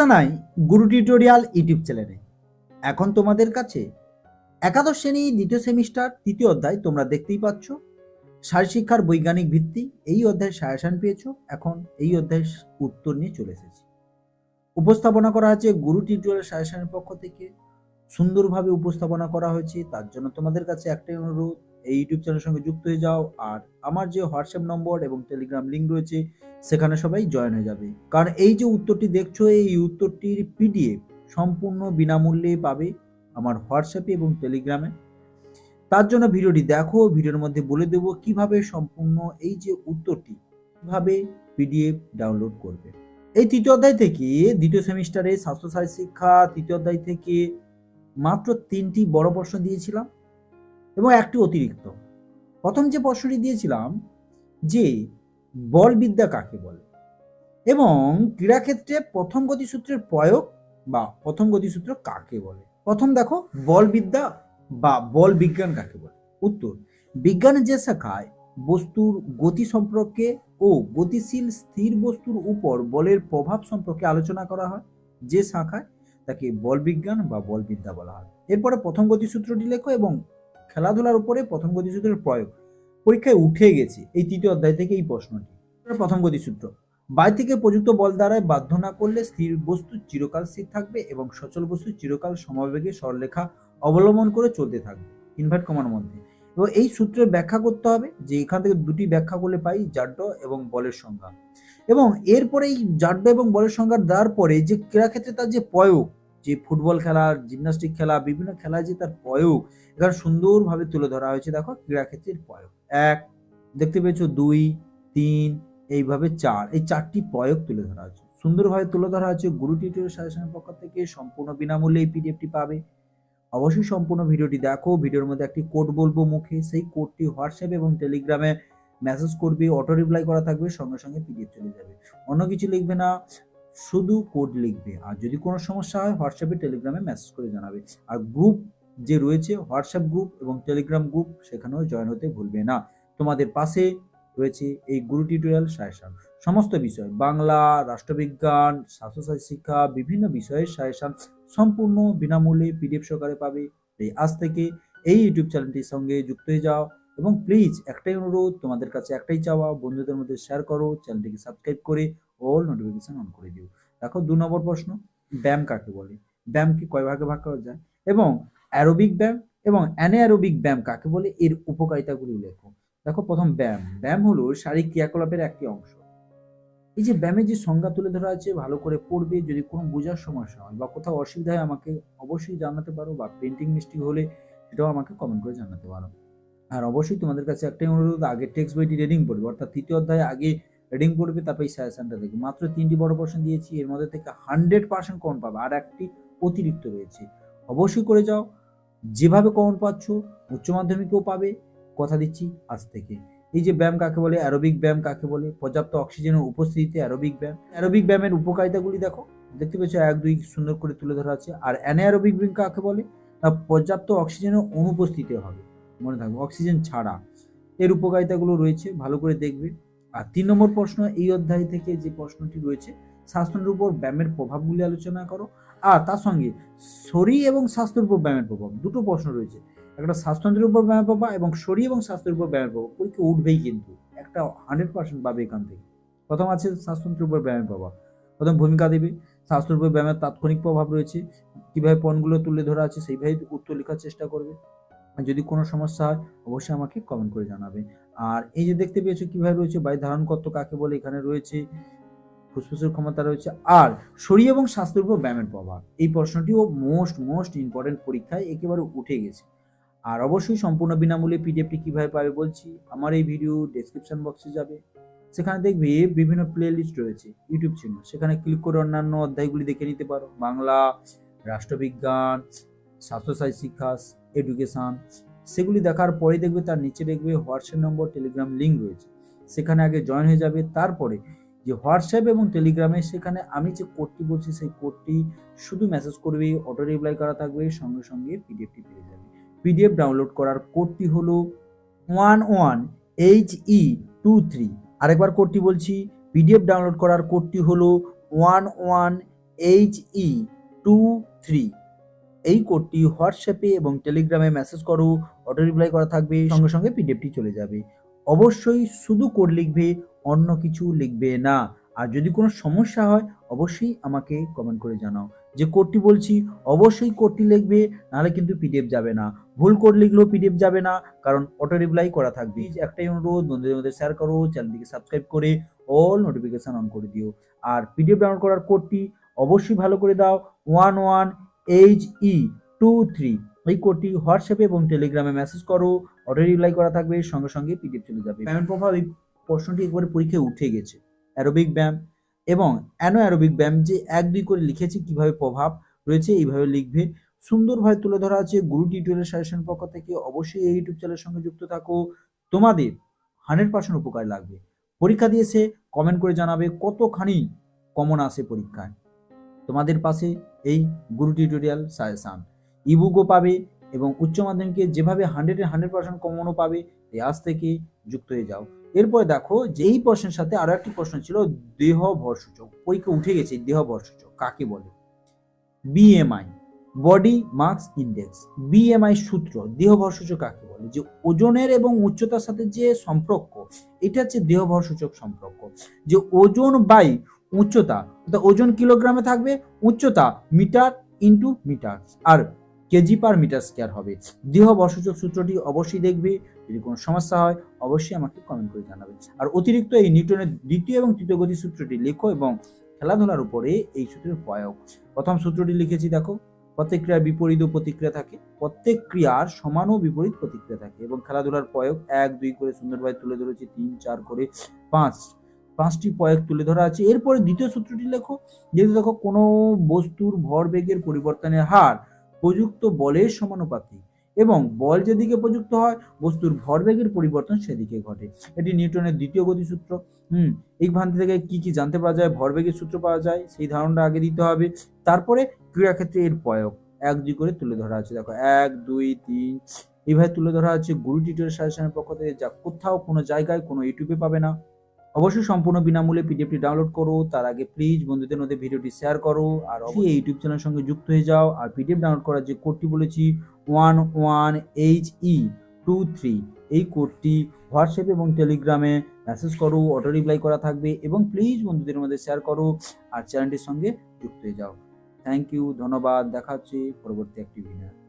জানাই গুরু tutorial YouTube চ্যানেলে। এখন তোমাদের কাছে একাদশ শ্রেণি, দ্বিতীয় সেমিস্টার, তৃতীয় অধ্যায় তোমরা দেখতেই পাচ্ছ। শারীরশিক্ষার বৈজ্ঞানিক ভিত্তি, এই অধ্যায়ের সায়াসান পেয়েছ। এখন এই অধ্যায়ের উত্তর নিয়ে চলে এসেছি। উপস্থাপনা করা হয়েছে গুরু টিউটোরিয়াল সায়াসানের পক্ষ থেকে। সুন্দরভাবে উপস্থাপনা করা হয়েছে, তার জন্য তোমাদের কাছে একটাই অনুরোধ এই ইউটিউব চ্যানেলের সঙ্গে যুক্ত হয়ে যাও। আর আমার যে হোয়াটসঅ্যাপ নম্বর এবং টেলিগ্রাম লিঙ্ক রয়েছে, সেখানে সবাই জয়েন হয়ে যাবে। কারণ এই যে উত্তরটি দেখছ, এই উত্তরটির পিডিএফ সম্পূর্ণ বিনামূল্যে পাবে আমার হোয়াটসঅ্যাপে এবং টেলিগ্রামে তার জন্য ভিডিওটি দেখো, ভিডিওর মধ্যে বলে দেবো কীভাবে সম্পূর্ণ এই যে উত্তরটি, কীভাবে পিডিএফ ডাউনলোড করবে। এই তৃতীয় অধ্যায় থেকে দ্বিতীয় সেমিস্টারে স্বাস্থ্যসারী শিক্ষা, তৃতীয় অধ্যায় থেকে মাত্র তিনটি বড় প্রশ্ন দিয়েছিলাম। এবং একটি অতিরিক্ত। প্রথম যে প্রশ্নটি দিয়েছিলাম যে বলবিদ্যা কাকে বলে? এবং ক্রীড়াক্ষেত্রে প্রথম গতিসূত্রের প্রয়োগ বা প্রথম গতিসূত্র কাকে বলে? প্রথম দেখো, বলবিদ্যা বা বল বিজ্ঞান কাকে বলে? উত্তর, বিজ্ঞানের যে শাখায় বস্তুর গতি সম্পর্কে ও গতিশীল স্থির বস্তুর উপর বলের প্রভাব সম্পর্কে আলোচনা করা হয়, যে শাখায় তাকে বল বিজ্ঞান বা বলবিদ্যা বলা হয়। এরপরে প্রথম গতিসূত্রটি লেখো এবং খেলাধুলার উপরে প্রথম গতিসূত্রের প্রয়োগ। পরীক্ষায় উঠে গেছে। এই তৃতীয় অধ্যায় থেকে এই প্রশ্নটি। প্রথম গতিসূত্র। বাই থেকে প্রযুক্ত বল দ্বারায় বাধ্য না করলে স্থির বস্তু চিরকাল স্থির থাকবে এবং সচল বস্তু চিরকাল সমবেগে সরলেখা অবলম্বন করে চলতে থাকবে। ইনভার্ট কমার মধ্যে। এবং এই সূত্রের ব্যাখ্যা করতে হবে যে এখান থেকে দুটি ব্যাখ্যা করলে পাই জাড্য এবং বলের সংজ্ঞা। এবং এরপরে এই জাড্য এবং বলের সংজ্ঞা দেওয়ার পরে যে ক্রীড়াক্ষেত্রে তার যে প্রয়োগ যে ফুটবল খেলা, জিমনাস্টিক খেলা, বিভিন্ন খেলায় যে তার প্রয়োগ, এখানে সুন্দরভাবে তুলে ধরা হয়েছে, দেখো, ক্রীড়াক্ষেত্রের প্রয়োগ। এক, দেখতে পেয়েছ, দুই, তিন, এইভাবে চার, এই চারটি প্রয়োগ তুলে ধরা হয়েছে। সুন্দরভাবে তুলে ধরা হয়েছে, গুরু টিউটোরিয়াল সাজেশনের পক্ষ থেকে, সম্পূর্ণ বিনামূল্যে এই পিডিএফটি পাবে। অবশ্যই সম্পূর্ণ ভিডিওটি দেখো, ভিডিওর মধ্যে একটি কোড বলব মুখে, সেই কোডটি হোয়াটসঅ্যাপ এবং টেলিগ্রামে মেসেজ করবে অটো রিপ্লাই করা থাকবে, সঙ্গে সঙ্গে পিডিএফ চলে যাবে। অন্য কিছু লিখবে না শুধু কোড লিখবে। আর যদি কোনো সমস্যা হয় হোয়াটসঅ্যাপে টেলিগ্রামে মেসেজ করে জানাবে। আর গ্রুপ যে রয়েছে হোয়াটসঅ্যাপ গ্রুপ এবং টেলিগ্রাম গ্রুপ সেখানেও জয়েন হতে ভুলবে না। তোমাদের পাশে রয়েছে এই গুরু টিউটোরিয়াল সাজেশন সমস্ত বিষয়, বাংলা, রাষ্ট্রবিজ্ঞান, স্বাস্থ্যসাথী শিক্ষা, বিভিন্ন বিষয়ের সাজেশন সম্পূর্ণ বিনামূল্যে পিডিএফ সহকারে পাবে। এই আজ থেকে এই ইউটিউব চ্যানেলটির সঙ্গে যুক্ত হয়ে যাও এবং প্লিজ একটাই অনুরোধ, তোমাদের কাছে একটাই চাওয়া, বন্ধুদের মধ্যে শেয়ার করো চ্যানেলটিকে সাবস্ক্রাইব করে অল নোটিফিকেশন অন করে দিও। দেখো দু নম্বর প্রশ্ন ব্যায়াম কাকে বলে? ব্যায়ামকে কয় ভাগে ভাগ করা যায়? এবং অ্যারোবিক ব্যায়াম এবং অ্যানারোবিক ব্যায়াম কাকে বলে? এর উপকারিতাগুলি লেখো। দেখো প্রথম ব্যায়াম। ব্যায়াম হলো শারীরিক ক্রিয়াকলাপের একটি অংশ। এই যে ব্যায়ামের যে সংজ্ঞা তুলে ধরা আছে ভালো করে পড়বে যদি কোনো বোঝার সমস্যা হয় বা কোথাও অসুবিধা হয় আমাকে অবশ্যই জানাতে পারো বা পেন্টিং মিস্টেক হলে সেটাও আমাকে কমেন্ট করে জানাতে পারো। আর অবশ্যই তোমাদের কাছে একটাই অনুরোধ আগে টেক্সট বইটি রিডিং পড়বে। অর্থাৎ তৃতীয় অধ্যায়ে আগে রিডিং পড়বে তারপর এই সাজেশনটা দেখবে মাত্র তিনটি বড় প্রশ্ন দিয়েছি, এর মধ্যে থেকে হান্ড্রেড পার্সেন্ট কমন পাবে। আর একটি অতিরিক্ত রয়েছে। অবশ্যই করে যাও। যেভাবে কমন পাচ্ছ, উচ্চ মাধ্যমিকেও পাবে। কথা দিচ্ছি আজ থেকে। এই যে ব্যায়াম কাকে বলে? অ্যারোবিক ব্যায়াম কাকে বলে? পর্যাপ্ত অক্সিজেনের উপস্থিতিতে অ্যারোবিক ব্যায়াম। অ্যারোবিক ব্যায়ামের উপকারিতাগুলি দেখো। দেখতে পেয়েছ, এক, দুই সুন্দর করে তুলে ধরা আছে। আর অ্যানারোবিক ব্যায়াম কাকে বলে? তা পর্যাপ্ত অক্সিজেনের অনুপস্থিতি হবে। মনে থাকবে অক্সিজেন ছাড়া। এর উপকারিতাগুলো রয়েছে, ভালো করে দেখবে। আর তিন নম্বর প্রশ্ন, এই অধ্যায় থেকে যে প্রশ্নটি রয়েছে, স্বাস্থ্যের উপর ব্যায়ামের প্রভাবগুলি আলোচনা করো। আর তার সঙ্গে শরীর এবং স্বাস্থ্যের উপর ব্যায়ামের প্রভাব, দুটো প্রশ্ন রয়েছে। একটা স্বাস্থ্যের উপর ব্যায়াম প্রভাব এবং শরীর এবং স্বাস্থ্যের উপর ব্যায়ামের প্রভাব, পরীক্ষা উঠবেই কিন্তু। একটা হান্ড্রেড পার্সেন্ট পাবে এখান থেকে। প্রথম আছে স্বাস্থ্যের উপর ব্যায়ামের প্রভাব। প্রথম ভূমিকা দেবে, স্বাস্থ্যের উপর ব্যায়ামের তাৎক্ষণিক প্রভাব রয়েছে। কীভাবে পণগুলো তুলে ধরা আছে, সেইভাবে উত্তর লেখার চেষ্টা করবে। যদি কোনো সমস্যা হয়, অবশ্যই আমাকে কমেন্ট করে জানাবে। আর এই যে দেখতে পেয়েছ কীভাবে রয়েছে, বায়ু ধারণ কর্ত কাকে বলে এখানে রয়েছে, ফুসফুসের ক্ষমতা রয়েছে, আর শরীর এবং স্বাস্থ্যের উপর ব্যায়ামের প্রভাব। এই প্রশ্নটিও মোস্ট মোস্ট ইম্পর্টেন্ট পরীক্ষায় একেবারে উঠে গেছে। আর অবশ্যই সম্পূর্ণ বিনামূল্যে পিডিএফটি কীভাবে পাবে বলছি, আমার এই ভিডিও ডেসক্রিপশন বক্সে যাবে। সেখানে দেখবে বিভিন্ন প্লে লিস্ট রয়েছে ইউটিউব চ্যানেল সেখানে ক্লিক করে অন্যান্য অধ্যায়গুলি দেখে নিতে পারো। বাংলা, রাষ্ট্রবিজ্ঞান, স্বাস্থ্যসাথী শিক্ষা এডুকেশান সেগুলি দেখার পরে দেখবে তার নিচে দেখবে হোয়াটসঅ্যাপ নম্বর টেলিগ্রাম লিঙ্ক রয়েছে। সেখানে আগে জয়েন হয়ে যাবে, তারপরে যে হোয়াটসঅ্যাপ এবং টেলিগ্রামে সেখানে আমি যে কোডটি বলছি, সেই কোডটি শুধু মেসেজ করবে অটো রিপ্লাই করা থাকবে, সঙ্গে সঙ্গে পিডিএফটি পেয়ে যাবে। পিডিএফ ডাউনলোড করার কোডটি হলো one one H E two three আরেকবার কোডটি বলছি পিডিএফ ডাউনলোড করার কোডটি হলো one one H E two three এই কোডটি হোয়াটসঅ্যাপে এবং টেলিগ্রামে মেসেজ করো অটো রিপ্লাই করা থাকবে সঙ্গে সঙ্গে পিডিএফটি চলে যাবে। অবশ্যই শুধু কোড লিখবে অন্য কিছু লিখবে না। আর যদি কোনো সমস্যা হয় অবশ্যই আমাকে কমেন্ট করে জানাও। যে কোডটি বলছি অবশ্যই কোডটি লিখবে নাহলে কিন্তু পিডিএফ যাবে না। ভুল কোড লিখলেও পিডিএফ যাবে না কারণ অটো রিপ্লাই করা থাকবে। একটাই অনুরোধ বন্ধুদের মধ্যে শেয়ার করো চ্যানেলটিকে সাবস্ক্রাইব করে অল নোটিফিকেশন অন করে দিও। আর পিডিএফ ডাউনলোড করার কোডটি অবশ্যই ভালো করে দাও। One one H E two three এই কোডটি হোয়াটসঅ্যাপে এবং টেলিগ্রামে মেসেজ করো অটো রিপ্লাই করা থাকবে, সঙ্গে সঙ্গে পিডিএফ চলে যাবে। পেমেন্ট প্রভাব এই প্রশ্নটি একবারে পরীক্ষায় উঠে গেছে। অ্যারোবিক ব্যায়াম এবং অ্যানো অ্যারোবিক ব্যায়াম যে এক দুই করে লিখেছি, কীভাবে প্রভাব রয়েছে, এইভাবে লিখবে। সুন্দরভাবে তুলে ধরা আছে গুরু টিউটোরিয়াল সাজেশন পক্ষ থেকে। অবশ্যই এই ইউটিউব চ্যানেলের সঙ্গে যুক্ত থাকো। তোমাদের হান্ড্রেড পার্সেন্ট উপকার লাগবে। পরীক্ষা দিয়েছে কমেন্ট করে জানাবে কতখানি কমন আসে পরীক্ষায়। তোমাদের পাশে এই গুরু টিউটোরিয়াল সাজেশান। ইবুকও পাবে এবং উচ্চ মাধ্যমিকে যেভাবে হান্ড্রেডে হান্ড্রেড পার্সেন্ট কমনও পাবে, এই আজ থেকে যুক্ত হয়ে যাও। এরপরে দেখো যে এই প্রশ্নের সাথে আরও একটি প্রশ্ন ছিল, দেহ ভরসূচক। পরীক্ষা উঠে গেছে, দেহ ভরসূচক। কাকে বলে? BMI body mass index BMI সূত্র, দেহ ভরসূচক কাকে বলে? যে ওজনের এবং উচ্চতার সাথে যে সম্পর্ক, এটা হচ্ছে দেহ ভরসূচক সম্পর্ক। যে ওজন বাই উচ্চতা, অর্থাৎ ওজন কিলোগ্রামে থাকবে উচ্চতা মিটার ইন্টু মিটার আর কেজি পার মিটার স্কোয়ার হবে। দেহ বর্ষসূচক সূত্রটি অবশ্যই দেখবে, যদি কোনো সমস্যা হয়, অবশ্যই আমাকে কমেন্ট করে জানাবে। আর অতিরিক্ত এই নিউটনের দ্বিতীয় এবং তৃতীয় গতি সূত্রটি লেখো এবং খেলাধুলার উপরে এই সূত্রের প্রয়োগ। প্রথম সূত্রটি লিখেছি, দেখো প্রত্যেক ক্রিয়ার বিপরীত প্রতিক্রিয়া থাকে। প্রত্যেক ক্রিয়ার সমান ও বিপরীত প্রতিক্রিয়া থাকে এবং খেলাধুলার প্রয়োগ এক, দুই করে সুন্দরভাবে তুলে ধরেছি, তিন, চার করে পাঁচ। পাঁচটি প্রয়োগ তুলে ধরা আছে। এরপরে দ্বিতীয় সূত্রটি লেখো, যেহেতু দেখো কোনো বস্তুর ভরবেগের পরিবর্তনের হার প্রযুক্ত বলের সমানুপাতিক এবং বল যেদিকে প্রযুক্ত হয়, বস্তুর ভরবেগের পরিবর্তন সেদিকে ঘটে। এটি নিউটনের দ্বিতীয় গতিসূত্র। হুম, এই ভ্রান্তি থেকে কি কি জানতে পারা যায় ভরবেগের সূত্র পাওয়া যায়, সেই ধারণাটা আগে দিতে হবে। তারপরে ক্রীড়াক্ষেত্রে এর প্রয়োগ, এক, দুই করে তুলে ধরা আছে। দেখো, এক, দুই, তিন, এইভাবে তুলে ধরা আছে। গুরু টিউটোরিয়াল সাজেশনের পক্ষ থেকে যা কোথাও, কোনো জায়গায়, কোনো ইউটিউবে পাবে না। অবশ্যই সম্পূর্ণ বিনামূল্যে পিডিএফটি ডাউনলোড করো। তার আগে প্লিজ বন্ধুদের মধ্যে ভিডিওটি শেয়ার করো। আর অবশ্যই এই ইউটিউব চ্যানেলের সঙ্গে যুক্ত হয়ে যাও। আর পিডিএফ ডাউনলোড করার যে কোডটি বলেছি one one H E two three এই কোডটি হোয়াটসঅ্যাপ এবং টেলিগ্রামে মেসেজ করো অটো রিপ্লাই করা থাকবে এবং প্লিজ বন্ধুদের মধ্যে শেয়ার করো আর চ্যানেলটির সঙ্গে যুক্ত হয়ে যাও। থ্যাংক ইউ ধন্যবাদ দেখা হচ্ছে পরবর্তী একটি ভিডিও